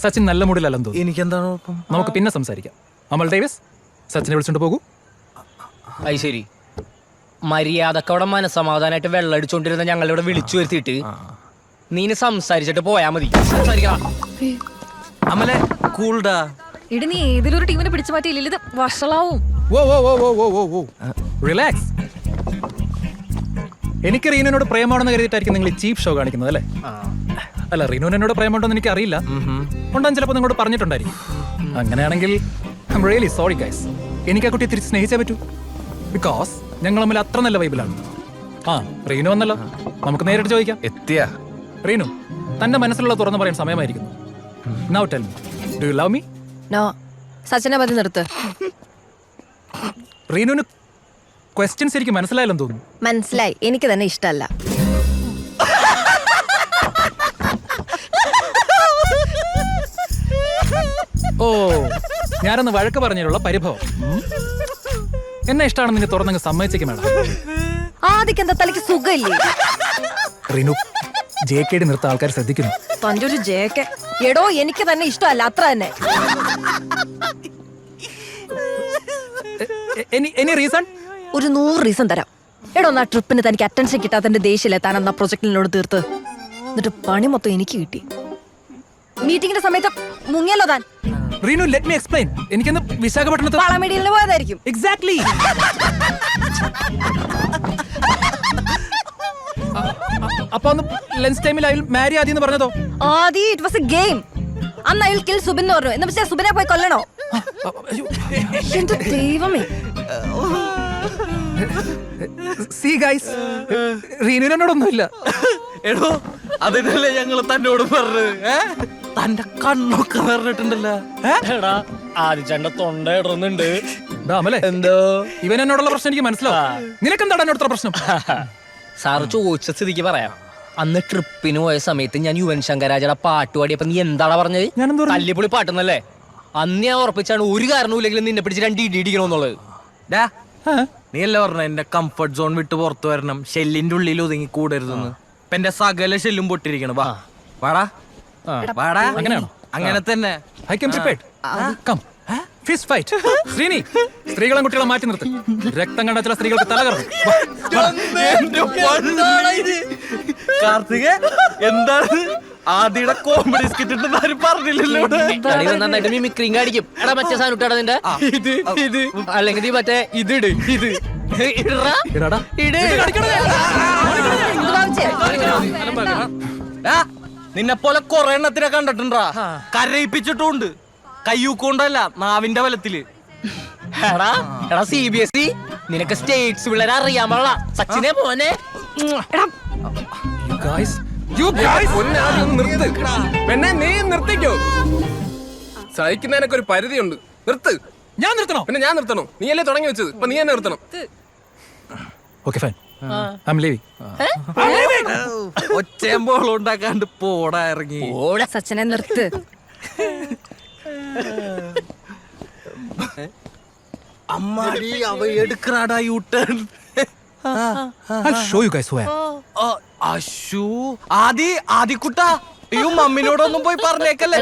സച്ചിൻ നല്ല മൂഡിലല്ലെന്ന് തോന്നുന്നു. എനിക്കെന്താണ് നമുക്ക് പിന്നെ സംസാരിക്കാം. അമൽ ഡേവിസ് സച്ചിനെ വിളിച്ചോണ്ട് പോകൂ. അത് ശരി. മര്യാദക്കവിടെ മനസമാധാനമായിട്ട് വെള്ളം അടിച്ചോണ്ടിരുന്ന ഞങ്ങളിവിടെ വിളിച്ചു വരുത്തിയിട്ട് നീന് സംസാരിച്ചിട്ട് പോയാ മതി. സംസാരിക്കാം അമലെ കൂൾഡാ. ഇടി നീ ഏതിലൊരു ടീമിനെ പിടിച്ചു മാറ്റിയില്ല? ഇത് വഷളാവും. ഓ ഓ ഓ ഓ ഓ വോ റിലാക്സ് എനിക്ക് റീനോട് പ്രേമാണെന്ന് കരുതിയിട്ടായിരിക്കും നിങ്ങൾ ഈ ചീപ്പ് ഷോ കാണിക്കുന്നത് അല്ലേ? അല്ല റിനുവിന് എന്നോട് പ്രേമുണ്ടോന്ന് എനിക്ക് അറിയില്ല ഉണ്ടാകും ചിലപ്പോൾ നിങ്ങളോട് പറഞ്ഞിട്ടുണ്ടായിരിക്കും. അങ്ങനെയാണെങ്കിൽ ഐം റിയലി സോറി ഗൈസ് എനിക്ക് ആ കുട്ടിയെ തിരിച്ച് സ്നേഹിച്ചേ പറ്റൂ. ബിക്കോസ് ഞങ്ങൾ തമ്മിൽ അത്ര നല്ല വൈബിലാണ് ആ റീനു വന്നല്ലോ. നമുക്ക് നേരിട്ട് ചോദിക്കാം. എത്തിയ. റീനു തന്റെ മനസ്സിലുള്ള തുറന്നു പറയാൻ സമയമായിരിക്കുന്നു. Now tell me do you love me no സച്ചിനെ മതി നിർത്ത്. റീനുവിന് ക്വസ്റ്റ്യൻസ് എനിക്ക് മനസ്സിലായല്ലോ തോന്നുന്നു. മനസ്സിലായി. എനിക്ക് തന്നെ ഇഷ്ടമല്ല ഞാനൊന്ന് വഴക്ക് പറഞ്ഞതിലുള്ള പരിഭവം. എന്നെ ഇഷ്ടമാണ് നിന്നെ തുറന്നങ്ങ് സമ്മതിച്ചേക്കും മേഡം. ആദ്യക്ക് എന്താ തലയ്ക്ക് സുഖമില്ലേ? റിനു ജെ കെയുടെ നിർത്ത ആൾക്കാർ ശ്രദ്ധിക്കുന്നു. തന്റെ ഒരു ജേക്കെ എടോ എനിക്ക് തന്നെ ഇഷ്ടമല്ല അത്ര തന്നെ. Any reason? ഒരു നൂറ് റീസൺ തരാം. എടോ എന്നാ ട്രിപ്പിന് തനിക്ക് അറ്റൻഷൻ കിട്ടാത്തതിന്റെ ദേഷ്യം താൻ എന്നാ പ്രൊജക്ടിനോട് തീർത്ത്? എന്നിട്ട് പണി മൊത്തം എനിക്ക് കിട്ടി. മീറ്റിംഗിന്റെ സമയത്ത് മുങ്ങിയല്ലോ താൻ. റീനു ലെറ്റ് മീ എക്സ്പ്ലെയിൻ എനിക്കൊന്ന് വിശാഖപട്ടണത്ത് വളമീഡിയലിന് പോയതായിരിക്കും. എക്സാക്ട്ലി അപ്പൊ ഒന്ന് ലഞ്ച് ടൈമിൽ അയാൾ മാരി ആദ്യം എന്ന് പറഞ്ഞതോ? Aadi it was a game അന്ന് അയാൾ കിൽ സുബിൻ എന്ന് പറഞ്ഞു. എന്ന് വെച്ചാൽ സുബിനെ പോയി കൊല്ലണോ? എന്റെ ദൈവമേ. സീ ഗൈസ് റീനുവിനോടൊന്നുമില്ല എടോ അതിനല്ലേ ഞങ്ങൾ തന്നോട് പറഞ്ഞത്? ഏ? തന്റെ കണ്ണൊക്കെ? എടാ ആദിച്ചന്റെ തൊണ്ട ഇടുന്നുണ്ട് അമലേ എന്തോ? ഇവൻ എന്നോടുള്ള പ്രശ്നം എനിക്ക് മനസ്സിലാവും. നിനക്കെന്താടാ എന്നോടുള്ള പ്രശ്നം? സാറ് ചോദിച്ച സ്ഥിതിക്ക് പറയാം. അന്ന് ട്രിപ്പിന് പോയ സമയത്ത് ഞാൻ യുവൻ ശങ്കരാജയുടെ പാട്ട് പാടിയപ്പോ നീ എന്താണ് പറഞ്ഞത്? ഞാൻ? തല്ലിപ്പൊളി പാട്ടെന്നല്ലേ? അന്ന് ഞാൻ ഉറപ്പിച്ചാണ് ഒരു കാരണവുമില്ലെങ്കിലും നിന്നെ പിടിച്ച് രണ്ട് ഇടി ഇടിക്കണമെന്നുള്ളത്. ഡാ നീ അല്ല പറഞ്ഞ എന്റെ കംഫർട്ട് സോൺ വിട്ട് പുറത്തു വരണം. ഷെല്ലിന്റെ ഉള്ളിൽ ഒതുങ്ങി കൂടരുതെന്ന്. ഇപ്പൊ എന്റെ സകല ഷെല്ലും പൊട്ടിരിക്കണം വാ. വാടാ. വാടാ. അങ്ങനെയാണോ? അങ്ങനെ തന്നെ. ഐ. കം ഫൈറ്റ് ശ്രീനി സ്ത്രീകളും കുട്ടികളെ മാറ്റി നിർത്തി. രക്തം കണ്ട ചില സ്ത്രീകൾക്ക് തല. കാർത്തിക എന്താണ്? ആദ്യയുടെ കോമഡി സ്കിറ്റ് ആരും പറഞ്ഞില്ലല്ലോ. നന്നായിട്ട് മിമിക്രിയും കാണിക്കും. എടാ മറ്റേ സാധനം ഇട്ടാ നിന്റെ? ഇത് ഇത്. അല്ലെങ്കിൽ നീ മറ്റേ ഇത് ഇട് ഇത്. ഇടാടാ. ഇട്. നിന്നെ പോലെ കൊറേ എണ്ണത്തിനെ കണ്ടിട്ടുണ്ടാ. കരയിപ്പിച്ചിട്ടുണ്ട്. കയ്യൂക്കൊണ്ടല്ല നാവിന്റെ ബലത്തിൽ എടാ എടാ സി ബി എസ് ഇ നിനക്ക് സ്റ്റേറ്റ്സ് പിള്ളേരെ അറിയാൻ പാടില്ല. സച്ചിനെ പോനെ പെണ്ണെ നീ നിർത്തിക്കോ. സഹിക്കുന്നതിനൊക്കെ ഒരു പരിധിയുണ്ട്. നിർത്ത്. ഞാൻ നിർത്തണോ? പിന്നെ ഞാൻ നിർത്തണോ. നീ അല്ലേ തുടങ്ങി വെച്ചത്. അപ്പൊ നീ എന്നെ നിർത്തണം. ഓക്കെ ഫൈൻ ലീവിംഗ് ഒച്ചയമ്പോളം ഉണ്ടാക്കാണ്ട് പോടാ ഇറങ്ങി. സച്ചിനെ നിർത്ത്. അമ്മാടി അവ എടുക്കറാടാ u turn I'll show you guys who I am. Ashu. Aadi ആദിക്കുട്ട. അയ്യോ മമ്മിനോടൊന്നും പോയി പറഞ്ഞേക്കല്ലേ